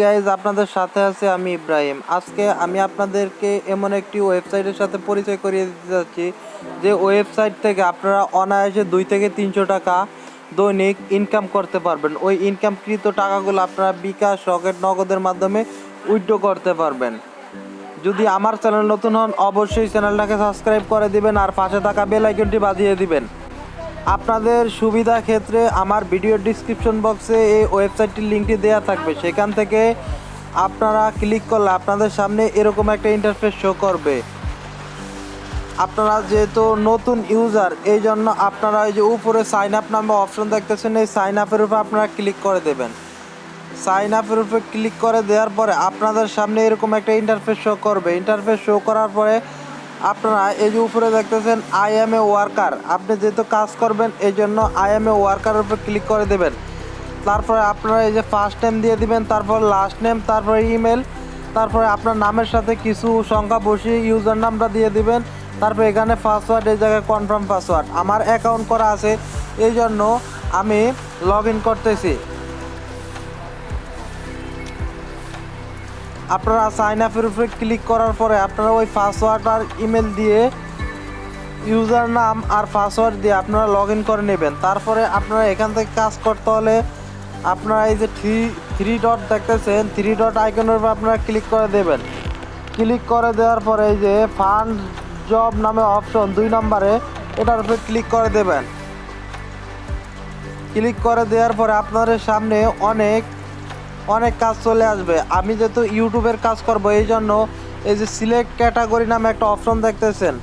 Guys আপনাদের সাথে আছে আমি ইব্রাহিম। আজকে আমি আপনাদেরকে এমন একটি ওয়েবসাইটের সাথে পরিচয় করিয়ে দিতে যাচ্ছি, যে ওয়েবসাইট থেকে আপনারা অনায়াসে দুই থেকে তিনশো টাকা দৈনিক ইনকাম করতে পারবেন। ওই ইনকামকৃত টাকাগুলো আপনারা বিকাশ, রকেট নগদের মাধ্যমে উইথড্র করতে পারবেন। যদি আমার চ্যানেল নতুন হন, অবশ্যই চ্যানেলটাকে সাবস্ক্রাইব করে দিবেন আর পাশে থাকা বেল আইকনটি বাজিয়ে দিবেন। আপনাদের সুবিধা ক্ষেত্রে আমার ভিডিও ডিসক্রিপশন বক্সে এই ওয়েবসাইটটির লিঙ্কটি দেওয়া থাকবে। সেখান থেকে আপনারা ক্লিক করলে আপনাদের সামনে এরকম একটা ইন্টারফেস শো করবে। আপনারা যেহেতু নতুন ইউজার এই জন্য আপনারা ওই যে উপরে সাইন আপ নামে অপশন দেখতেছেন, এই সাইন আপের উপরে আপনারা ক্লিক করে দেবেন। সাইন আপের উপরে ক্লিক করে দেওয়ার পরে আপনাদের সামনে এরকম একটা ইন্টারফেস শো করবে। ইন্টারফেস শো করার পরে আপনারা এই যে উপরে দেখতেছেন আই এম এ ওয়ার্কার আপনি যেহেতু কাজ করবেন, এই জন্য আই এম এ ওয়ার্কারের উপরে ক্লিক করে দেবেন। তারপরে আপনারা এই যে ফার্স্ট নেম দিয়ে দিবেন, তারপর লাস্ট নেম তারপরে ইমেল তারপরে আপনার নামের সাথে কিছু সংখ্যা বসিয়ে ইউজার নামটা দিয়ে দিবেন। তারপর এখানে পাসওয়ার্ড এই জায়গায় কনফার্ম পাসওয়ার্ড আমার অ্যাকাউন্ট করা আছে, এই জন্য আমি লগ ইন করতেছি। আপনারা সাইন আপের উপরে ক্লিক করার পরে আপনারা ওই পাসওয়ার্ড আর ইমেল দিয়ে ইউজার নাম আর পাসওয়ার্ড দিয়ে আপনারা লগ ইন করে নেবেন। তারপরে আপনারা এখান থেকে কাজ করতে হলে আপনারা এই যে থ্রি থ্রি ডট দেখতেছেন থ্রি ডট আইকনের উপর আপনারা ক্লিক করে দেবেন। ক্লিক করে দেওয়ার পরে এই যে ফান্ড জব নামে অপশন দুই নম্বরে এটার উপরে ক্লিক করে দেবেন। ক্লিক করে দেওয়ার পরে আপনাদের সামনে অনেক অনেক কাজ চলে আসবে। আমি যেহেতু ইউটিউবের কাজ করব, এই জন্য এই যে সিলেক্ট ক্যাটাগরি নামে একটা অপশন দেখতেছেন।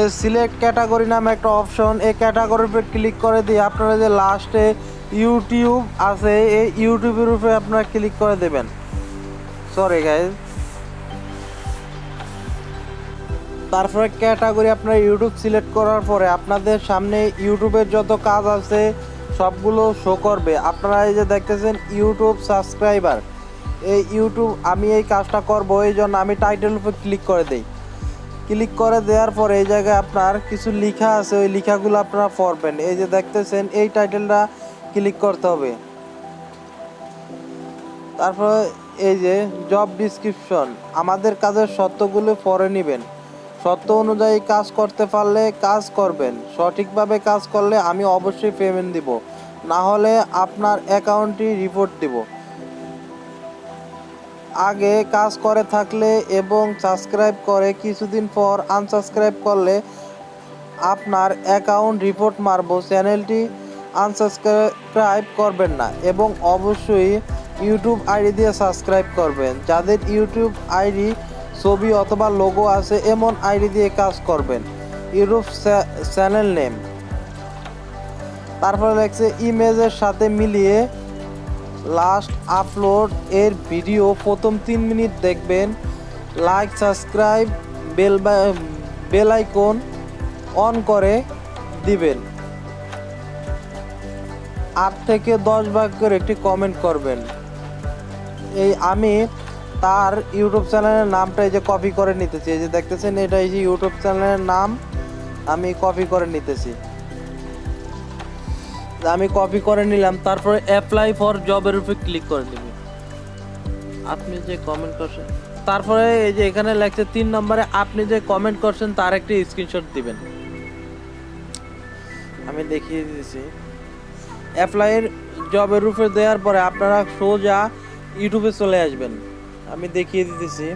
এই সিলেক্ট ক্যাটাগরি নামে একটা অপশন এই ক্যাটাগরির উপরে ক্লিক করে দিয়ে আপনারা যে লাস্টে ইউটিউব আছে, এই ইউটিউবের উপরে আপনারা ক্লিক করে দেবেন। সরি গাইজ তারপরে ক্যাটাগরি আপনার ইউটিউব সিলেক্ট করার পরে আপনাদের সামনে ইউটিউবের যত কাজ আছে সবগুলো শো করবে। আপনারা এই যে দেখতেছেন ইউটিউব সাবস্ক্রাইবার এই ইউটিউব আমি এই কাজটা করব, এই জন্য আমি টাইটেল উপর ক্লিক করে দেই। ক্লিক করে দেওয়ার পরে এই জায়গায় আপনার কিছু লেখা আছে, ওই লেখাগুলো আপনারা পড়বেন। এই যে দেখতেছেন, এই টাইটেলটা ক্লিক করতে হবে। তারপর এই যে জব ডিসক্রিপশন আমাদের কাজের সত্যগুলো পরে নেবেন। সত্য অনুযায়ী কাজ করতে পারলে কাজ করবেন। সঠিকভাবে কাজ করলে আমি অবশ্যই পেমেন্ট দিব। না হলে আপনার অ্যাকাউন্টটি রিপোর্ট দিব। আগে কাজ করে থাকলে এবং সাবস্ক্রাইব করে কিছুদিন পর আনসাবস্ক্রাইব করলে আপনার অ্যাকাউন্ট রিপোর্ট মারব। চ্যানেলটি আনসাবস্ক্রাইব করবেন না এবং অবশ্যই ইউটিউব আইডি দিয়ে সাবস্ক্রাইব করবেন। যাদের ইউটিউব আইডি ছবি অথবা লোগো আছে, এমন আইডি দিয়ে কাজ করবেন। Europe channel name. তারপরে লেখছে, ইমেজের সাথে মিলিয়ে লাস্ট আপলোড এর ভিডিও প্রথম তিন মিনিট দেখবেন। Like subscribe bell bell icon on করে দিবেন। আট থেকে দশ বাক্যের একটি কমেন্ট করবেন। এই আমি তার ইউটিউব চ্যানেলের নামটা এই যে কপি করে নিতেছি। এই যে দেখতেছেন, এটা এই যে ইউটিউব চ্যানেলের নাম আমি কপি করে নিতেছি। আমি কপি করে নিলাম, তারপরে অ্যাপ্লাই ফর জবের উপরে ক্লিক করে দিবেন আপনি যে কমেন্ট করছেন, তারপরে এই যে এখানে লেখছে তিন নম্বরে, আপনি যে কমেন্ট করছেন, তার একটি স্ক্রিনশট দিবেন। আমি দেখিয়ে দিয়েছি অ্যাপ্লাইয়ের জবের উপরে দেওয়ার পরে আপনারা সোজা ইউটিউবে চলে আসবেন। আমি দেখিয়ে দিতেছি।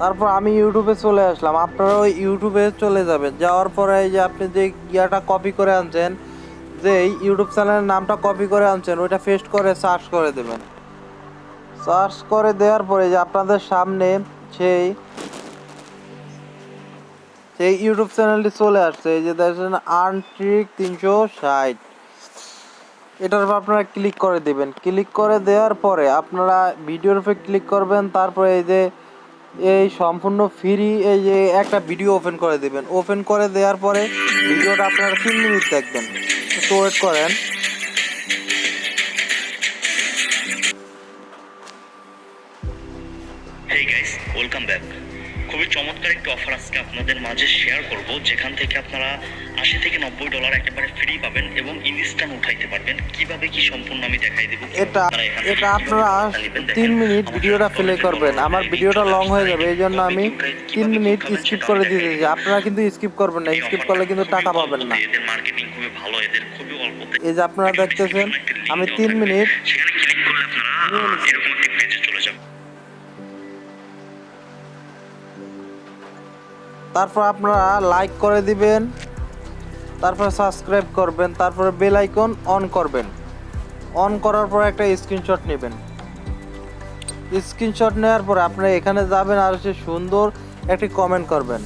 তারপর আমি ইউটিউবে চলে আসলাম। আপনারা ওই ইউটিউবে চলে যাবেন। যাওয়ার পরে এই যে আপনি যে ইয়াটা কপি করে আনছেন, যে ইউটিউব চ্যানেলের নামটা কপি করে আনছেন, ওইটা পেস্ট করে সার্চ করে দেবেন। সার্চ করে দেওয়ার পরে যে আপনাদের সামনে সেই সেই ইউটিউব চ্যানেলটি চলে আসছে। এই যে দেখছেন আনট্রিক তিনশো ষাট। এটার উপর আপনারা ক্লিক করে দেবেন। ক্লিক করে দেওয়ার পরে আপনারা ভিডিওর উপরে ক্লিক করবেন, তারপরে এই যে, এই সম্পূর্ণ ফ্রি এই যে একটা ভিডিও ওপেন করে দিবেন। ওপেন করে দেওয়ার পরে ভিডিওটা আপনারা তিন মিনিট দেখবেন। একটু ওয়েট করেন। অফার আজকে আপনাদের মাঝে শেয়ার করব যেখান থেকে আপনারা আশি থেকে নব্বই ডলার একেবারে ফ্রি পাবেন এবং ইনস্ট্যান্ট উঠাইতে পারবেন। কীভাবে কি সম্পূর্ণ আমি দেখাই দেবো এটা আপনারা এটা আপনারা। তিন মিনিট ভিডিওটা প্লে করবেন। আমার ভিডিওটা লং হয়ে যাবে এই জন্য আমি তিন মিনিট স্কিপ করে দেখাই আপনারা কিন্তু স্কিপ করবেন না স্কিপ করলে কিন্তু টাকা পাবেন না। এদের মার্কেটিং খুবই ভালো এদের খুবই অল্পতে। এই যে আপনারা দেখতেছেন আমি তিন মিনিট সেখানে ক্লিক করলে আপনারা এরকম তারপর আপনারা লাইক করে দিবেন, তারপর সাবস্ক্রাইব করবেন, তারপরে বেল আইকন অন করবেন। অন করার পর একটা স্ক্রিনশট নেবেন। স্ক্রিনশট নেওয়ার পর আপনারা এখানে যাবেন আর সে সুন্দর একটি কমেন্ট করবেন।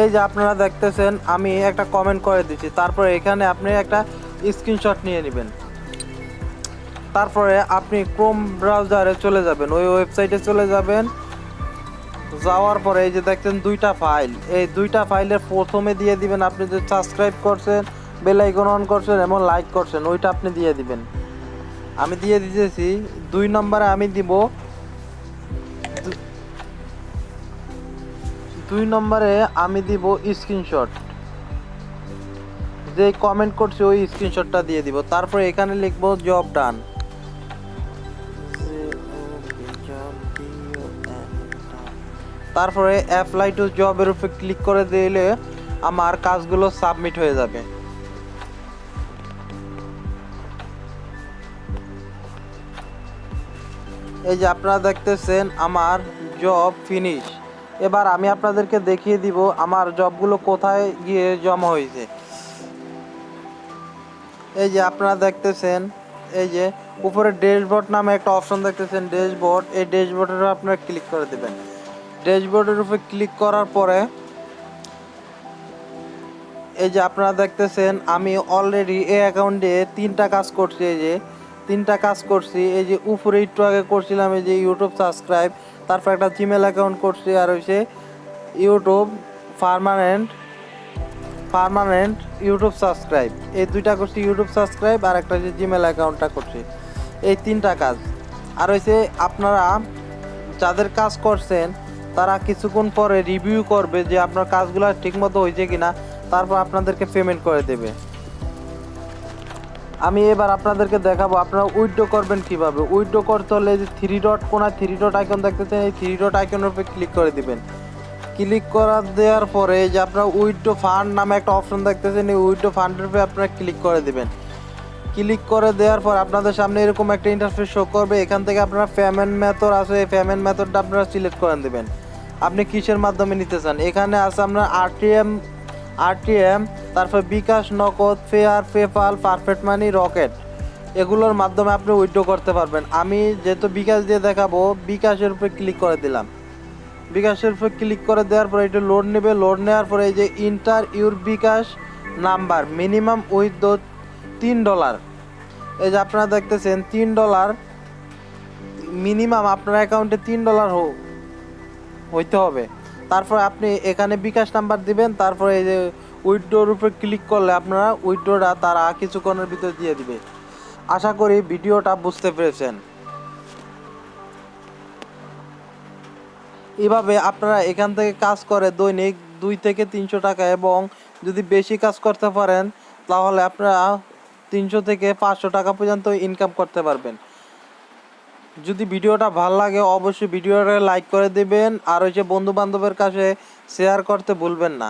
এই যে আপনারা দেখতেছেন, আমি একটা কমেন্ট করে দিচ্ছি। তারপরে এখানে আপনি একটা স্ক্রিনশট নিয়ে নেবেন। তারপরে আপনি ক্রোম ব্রাউজারে চলে যাবেন। ওই ওয়েবসাইটে চলে যাবেন। যাওয়ার পরে এই যে দেখছেন দুইটা ফাইল এই দুইটা ফাইলের প্রথমে দিয়ে দিবেন আপনি যে সাবস্ক্রাইব করছেন বেল আইকন অন করছেন এবং লাইক করছেন, ওইটা আপনি দিয়ে দিবেন। আমি দিয়ে দিতেছি। দুই নম্বরে আমি দিব দুই নম্বরে আমি দিব স্ক্রিনশট যে কমেন্ট করছে ওই স্ক্রিনশটটা দিয়ে দিব। তারপর এখানে লিখব জব ডান তারপরে অ্যাপ্লাই টু জবের উপরে ক্লিক করে দিলে আমার কাজগুলো সাবমিট হয়ে যাবে। এই যে আপনারা দেখতেছেন, আমার জব ফিনিশ এবার আমি আপনাদেরকে দেখিয়ে দিব আমার জবগুলো কোথায় গিয়ে জমা হয়েছে। এই যে আপনারা দেখতেছেন, এই যে উপরে ড্যাশবোর্ড নামে একটা অপশন দেখতেছেন, ড্যাশবোর্ড। এই ড্যাশবোর্ডের উপর আপনারা ক্লিক করে দেবেন। ড্যাশবোর্ডের উপরে ক্লিক করার পরে এই যে আপনারা দেখতেছেন, আমি অলরেডি এই অ্যাকাউন্টে তিনটা কাজ করছি, এই যে তিনটা কাজ করছি, এই যে উপরে একটু আগে করছিলাম, এই যে ইউটিউব সাবস্ক্রাইব তারপর একটা জিমেল অ্যাকাউন্ট করছি আর হচ্ছে YouTube permanent permanent YouTube subscribe এই দুইটা করছি ইউটিউব সাবস্ক্রাইব আর একটা হচ্ছে জিমেল অ্যাকাউন্টটা করছি। এই তিনটা কাজ। আর হচ্ছে আপনারা যাদের কাজ করছেন, তারা কিছুক্ষণ পরে রিভিউ করবে যে আপনার কাজগুলো ঠিকমতো হয়েছে কিনা, তারপর আপনাদেরকে পেমেন্ট করে দেবে। আমি এবার আপনাদেরকে দেখাবো, আপনারা উইথড্র করবেন কীভাবে। উইথড্র করতে হলে যে থ্রি ডট কোনায় থ্রি ডট আইকন দেখতেছেন, এই থ্রি ডট আইকনের উপরে ক্লিক করে দিবেন। ক্লিক করা দেওয়ার পরে যে আপনার উইথড্র ফান্ড নামে একটা অপশন দেখতেছেন, এই উইথড্র ফান্ডের উপরে আপনারা ক্লিক করে দিবেন। ক্লিক করে দেওয়ার পর আপনাদের সামনে এরকম একটা ইন্টারফেস শো করবে, এখান থেকে আপনারা পেমেন্ট মেথড আছে, এই পেমেন্ট মেথডটা আপনারা সিলেক্ট করে দেবেন। আপনি কিসের মাধ্যমে নিতে চান? এখানে আছে আপনার আরটিএম আরটিএম, তারপর bKash, Nagad, Payeer, PayPal, Perfect Money, Rocket. এগুলোর মাধ্যমে আপনি উইথড্র করতে পারবেন। আমি যেহেতু বিকাশ দিয়ে দেখাবো, বিকাশের উপরে ক্লিক করে দিলাম। বিকাশের উপরে ক্লিক করে দেওয়ার পরে এটা লোড নেবে। লোড নেওয়ার পরে এই যে enter your bKash number minimum with তিন ডলার এই যে আপনারা দেখতেছেন, তিন ডলার মিনিমাম আপনার অ্যাকাউন্টে তিন ডলার হইতে হবে। তারপর আপনি এখানে বিকাশ নাম্বার দিবেন, তারপরে এই যে উইথড্রোর উপরে ক্লিক করলে আপনারা উইথড্রোটা তারা কিছুক্ষণের ভিতরে দিয়ে দিবে। আশা করি ভিডিওটা বুঝতে পেরেছেন। এভাবে আপনারা এখান থেকে কাজ করে দৈনিক দুই থেকে তিনশো টাকা এবং যদি বেশি কাজ করতে পারেন, তাহলে আপনারা তিনশো থেকে পাঁচশো টাকা পর্যন্ত ইনকাম করতে পারবেন। যদি ভিডিওটা ভালো লাগে, অবশ্যই ভিডিওটা লাইক করে দিবেন। আর ওই যে বন্ধু বান্ধবের কাছে শেয়ার করতে ভুলবেন না।